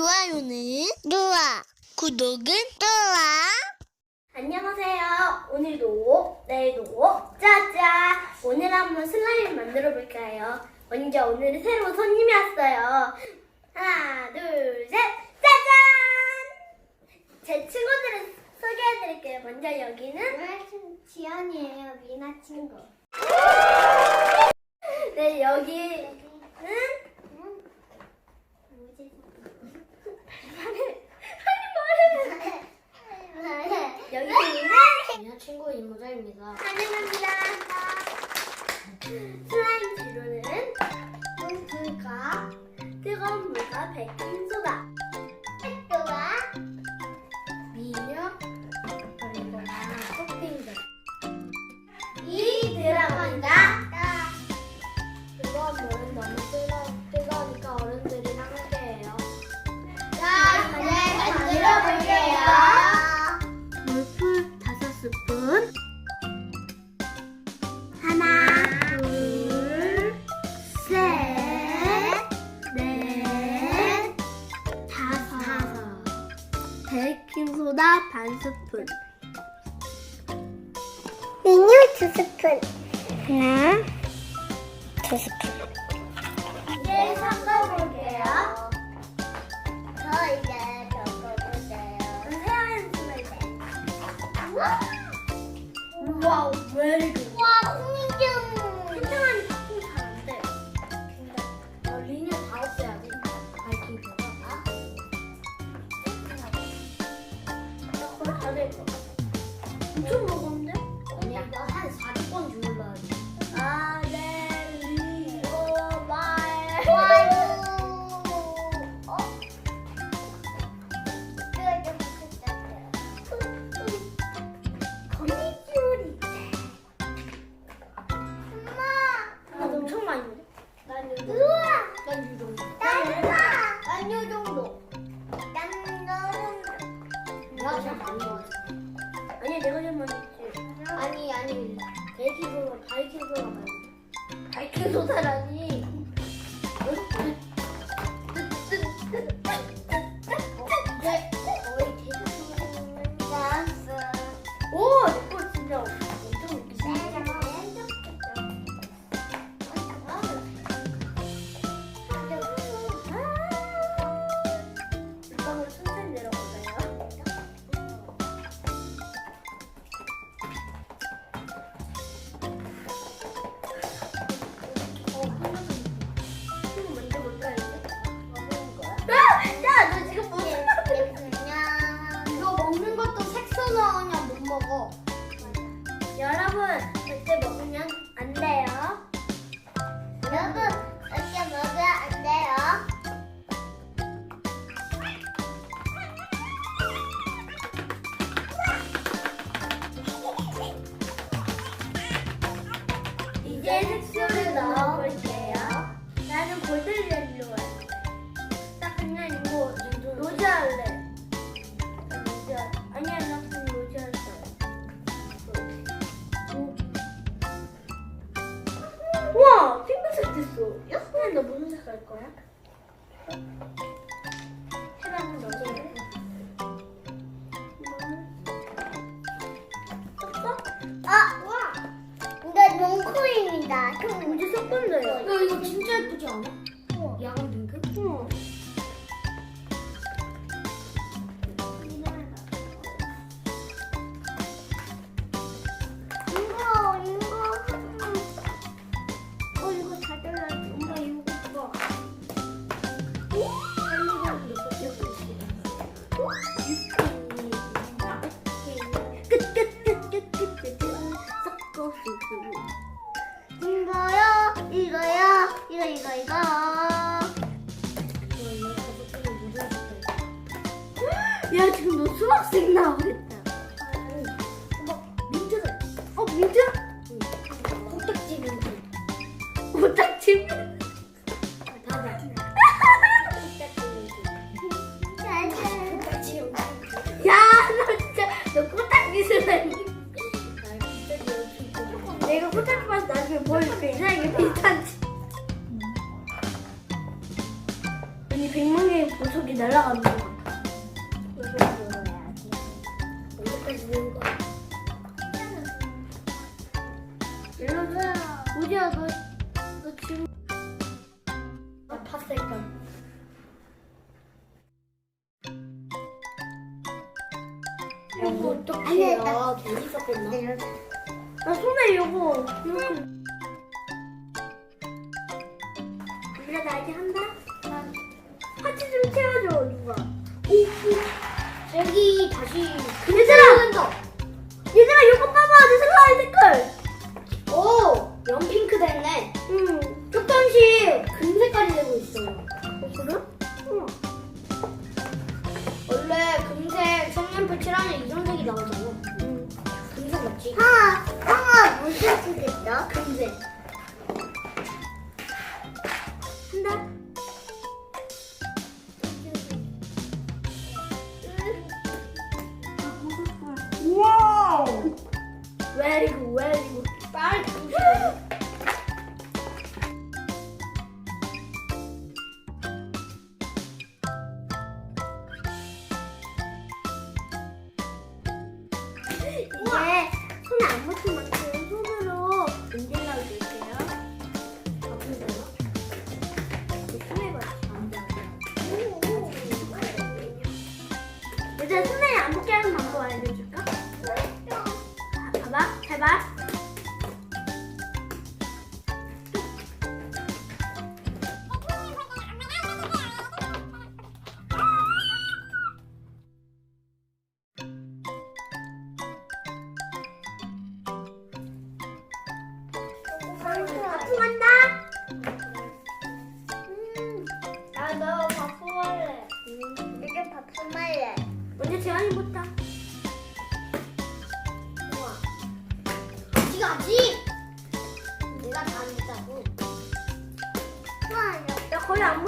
좋아요는 누아 구독은 누아 안녕하세요. 오늘도 내일도 짜자. 오늘 한번 슬라임 만들어 볼까요? 먼저 오늘은 새로운 손님이 왔어요. 하나, 둘, 셋, 짜잔! 제 친구들을 소개해 드릴게요. 먼저 여기는 지연이에요. 미나 친구. 네, 여기는 뭐지? 여기는 미나 친구 이모자입니다. 환영합니다. 슬라임 재료는 물과 뜨거운 물과 베이킹 베이킹소다 반 스푼. 메뉴 두 스푼. 하나, 두 스푼. 이제 섞어볼게요. 저 이제 섞어주세요. 헤어앤 스멜. 와우, very good. 와, 풍경. 형 언제 섞을래요? 야 이거 진짜 예쁘지 않아? 야간 핑크? 응. 이거 이거 어 이거 다 잘라 야 지금 너 수학생 나오겠다 민트다. 어 민트? 코딱지 민트. 봐봐. 야너 진짜 너. 내가 나중에 보여줄게 이상하게 비슷한지 언니 백만 개의 보석이 날 날아가는 우지야 너, 너 지금 나 팠을까? 야, 뭐 어떡해. 야, 괜히 썼겠나? 나 손에 이거 이렇게 우리가 나 이제 한다. 파츠 좀 채워줘 누가. 여기 다시. 얘들아 얘들아 이거 봐봐 내 슬라임 색깔. 오! 연핑크 됐네. 응. 조금씩 금색깔이 되고 있어요. 어, 그래? 응. 원래 금색 색연필 칠하면 이런 색이 나오잖아. 응. 금색 맞지? 아, 형아 무슨 쓰겠어? 금색. 한다. 와우. Very good, very good. 빨리 금색. 이제 손에 안 묻힌 만큼 손으로 문질러 줄게요. 아프잖아. 손에 맞지 안 돼. 얘들아 손에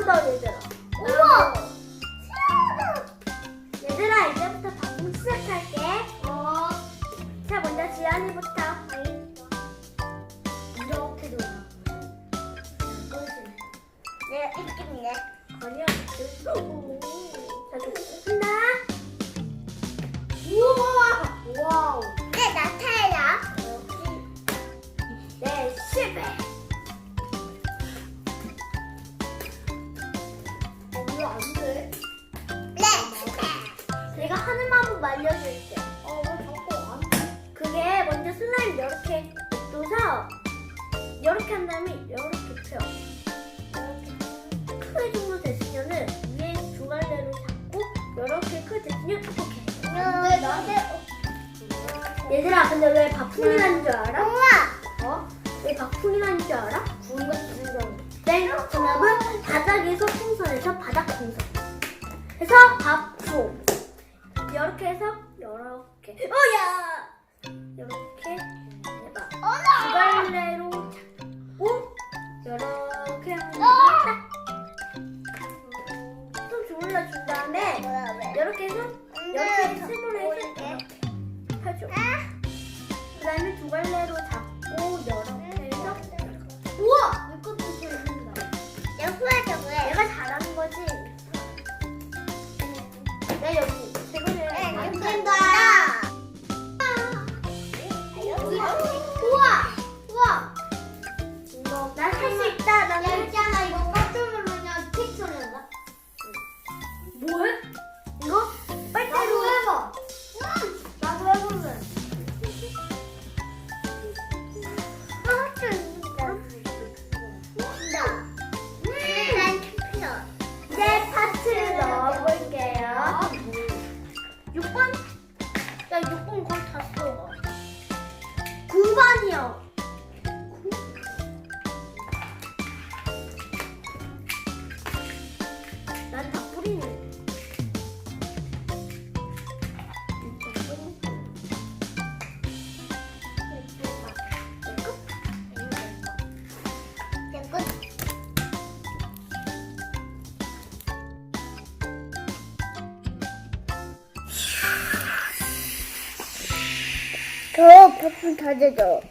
묻어 얘들아. 우와! 얘들아 이제부터 방송 시작할게. 어, 자 먼저 지안이부터. 이렇게 돌아. 내가 이길래. 건이야. 자 한다. 우와! 와우. 이거 안 돼. 네. 내가 하는 방법 알려줄게. 어, 왜 자꾸 안 돼? 그게 먼저 슬라임 이렇게 놔서 이렇게 한 다음에 이렇게 펴. 크게 정도 됐으면은 위에 두 갈래로 잡고 이렇게 크게 됐으면 이렇게. 안 돼, 나한테. 얘들아 근데 왜 바풍이 나는 줄 알아? 우와. 어? 왜 바풍이 나는 줄 알아? 구운 거 주는 땡! 정답은 바닥에서 풍선에서 바닥 풍선. 그래서 밥풍. 이렇게 해서 이렇게. 어야! 이렇게 뭐해? 이거 빨대로 해봐. 나도 해볼래. 이제 파츠 넣어볼게요. 6번? 야 6번 거의 다 써. 9번이요. 저 버튼 다 젖어.